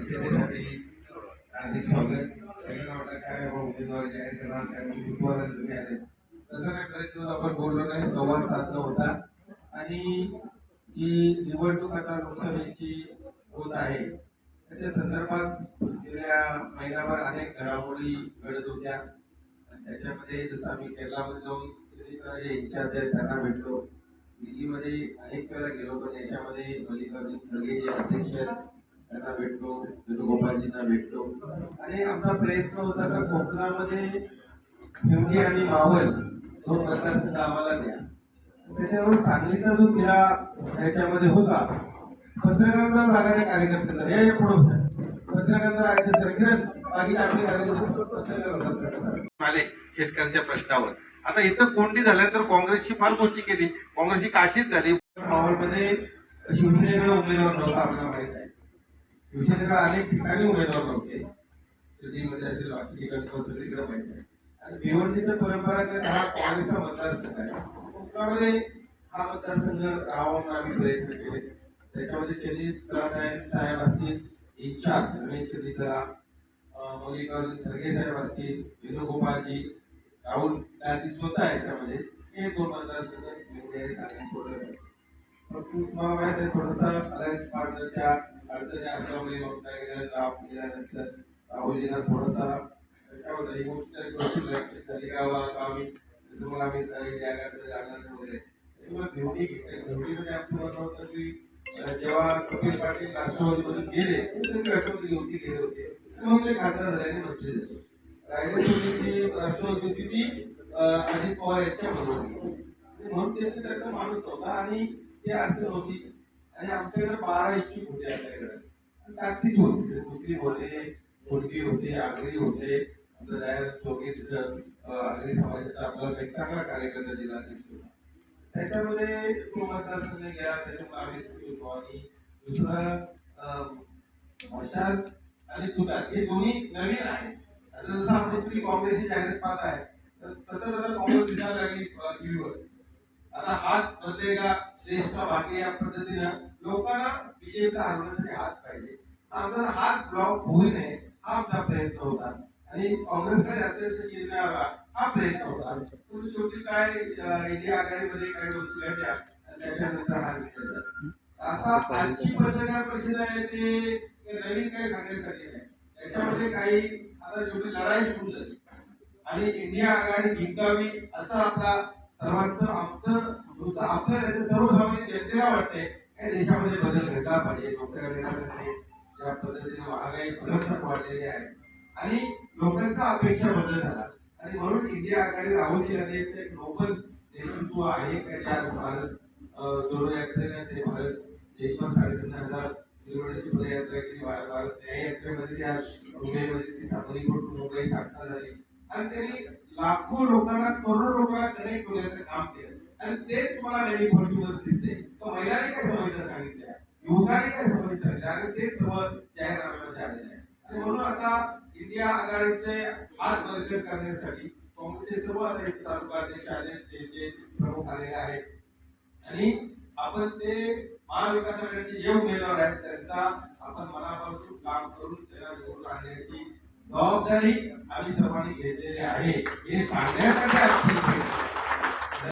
परिषदेसाठी हार्दिक स्वागत सगळ्यांना काय बाबा उमेदवार जाहीर करणार काय तुम्ही आले तसं काय प्रयत्न आपण बोललो नाही संवाद साधला होता आणि जी निवडणूक आता लोकसभेची होत आहे त्याच्या संदर्भात गेल्या महिनाभर अनेक घडामोडी घडत होत्या त्याच्यामध्ये जसं आम्ही केरळामध्ये जाऊन इन्चार्ज आहेत त्यांना भेटलो दिल्लीमध्ये अनेक वेळा गेलो पण याच्यामध्ये मल्लिकार्जुन खरगे जे अध्यक्ष आहेत त्यांना भेटलो वेणुगोपालजींना भेटलो. आणि आमचा प्रयत्न होता का कोकणामध्ये हिंदी आणि मावळ दोन मतदारसंघ आम्हाला द्या. त्याच्यावर सांगलीचा जो तिला त्याच्यामध्ये होता. पत्रकारांचा जागा त्या कार्यकर्त्यांचा. हे पुढे पत्रकारांचा राज्य सरकार बाकी आपले कार्यकर्ते आले शेतकऱ्यांच्या प्रश्नावर. आता इथं कोंडी झाल्यानंतर काँग्रेसची फार मोठी केली. काँग्रेसची काशीच झाली. मावळमध्ये शिवसेनेकडे उमेदवार नव्हता आपल्याला माहीत आहे. शिवसेनेला अनेक ठिकाणी उमेदवार नव्हते. दिल्लीमध्ये असेल बाकी ठिकाणी पण सगळीकडे माहिती आहे आणि भिवंडीचा परंपरा हा काँग्रेसचा मतदारसंघ आहे. कोकणामध्ये हा मतदारसंघ राहावा आम्ही प्रयत्न केले. त्याच्यामध्ये चलित साहेब असतील इन्चार्ज रमेश चलितरा मल्लिकार्जुन खरगे साहेब असतील वेणुगोपालजी राहुल गांधी स्वतः याच्यामध्ये हे दोन मतदारसंघ निवडून सांगली सोडलं. पण अलायन्स पार्टनरच्या अडचणी असल्यामुळे मग काय केलं राव गेल्यानंतर राहुलजींना थोडासा त्याच्यावर इमोशनल गोष्टी आम्ही तुम्हाला आम्ही जागाकडे जाणार वगैरे. त्याच्यामुळे भेटी घेतली. भेटीमध्ये म्हणजे आमचं म्हणणं होतं की जेव्हा कपिल पाटील राष्ट्रवादीमधून गेले ते सगळे राष्ट्रवादी घेऊन गेले होते. मग ते खासदार झाल्याने मंत्री झाले रायगडची राष्ट्रवादी होती ती अजित पवार यांच्या बरोबर होती. म्हणून त्यांचा त्याचा माणूस होता आणि ते अडचण होती. आमच्याकडे बारा इच्छुक होते आपल्याकडे. आणि ताकदीच होती. मुस्लिम होते मुलगी होते आगरी होते. चौकीत आगरी समाजाचा आपला एक चांगला कार्यकर्ता दिला होता. त्याच्यामध्ये तो मतदारसंघ गेला त्याच्यामुळे आम्ही होतो आणि दुसरा मशाल आणि तुतार. हे दोन्ही नवीन आहेत. आता जसं आपण तुम्ही काँग्रेसची जाहिरात पाहत आहे तर सतत आता काँग्रेस दिसायला लागली टीव्हीवर. आता हात बदलेगा देश का बाकी या पद्धतीनं लोकांना बीजेपीला हरवण्यासाठी हात पाहिजे. आमचा हात ब्लॉक होऊ नये हा आमचा प्रयत्न होता. आणि काँग्रेसकडे असेल चिन्ह यावा हा प्रयत्न होता. पण शेवटी काय इंडिया आघाडीमध्ये काही गोष्टी घडल्या त्याच्यानंतर हा. आता आजची पत्रकार परिषद आहे ते ते नवीन काही सांगण्यासाठी नाही. त्याच्यामध्ये काही आता शेवटी लढाई सुरू झाली. आणि इंडिया आघाडी जिंकावी असं आपला सर्वांचं आमचं आपल्याला सर्वसामान्य जनतेला वाटते. काही देशामध्ये बदल घडला पाहिजे. नोकऱ्या मिळाल्या ज्या पद्धतीने महागाई भरमसाठ वाढलेली आहे. आणि लोकांचा अपेक्षा बदल झाला. आणि म्हणून इंडिया आघाडी राहुलजी गांधी एक नोबल नेतृत्व आहे. का ज्या भारत जोडोयात्रेने ते भारत देशभर साडेतीन हजार किलोमीटरची पदयात्रा केली. भारत भारत त्या मुंबईमध्ये ती सांगली कोटून मुंबई साखर झाली आणि त्यांनी लाखो लोकांना करोडो लोकांना कनेक्ट होण्याचं काम केलं. आणि ते तुम्हाला नवीन गोष्टीमध्ये दिसते तर महिलांनी काय समस्या सांगितल्या? युवकांनी काय समस्या सांगितल्या? आणि ते सर्व जाहीरनाम्यामध्ये आलेले आहे. आणि म्हणून आता इंडिया आघाडीचे हात बळकट करण्यासाठी काँग्रेसचे सर्व आता इथे तालुका अध्यक्ष आले जे प्रमुख आलेले आहेत. आणि आपण ते महाविकास आघाडीचे जे उमेदवार आहेत त्यांचा आपण मनापासून काम करून त्यांना निवडून जबाबदारी आम्ही सर्वांनी घेतलेली आहे. हे सांगण्यासाठी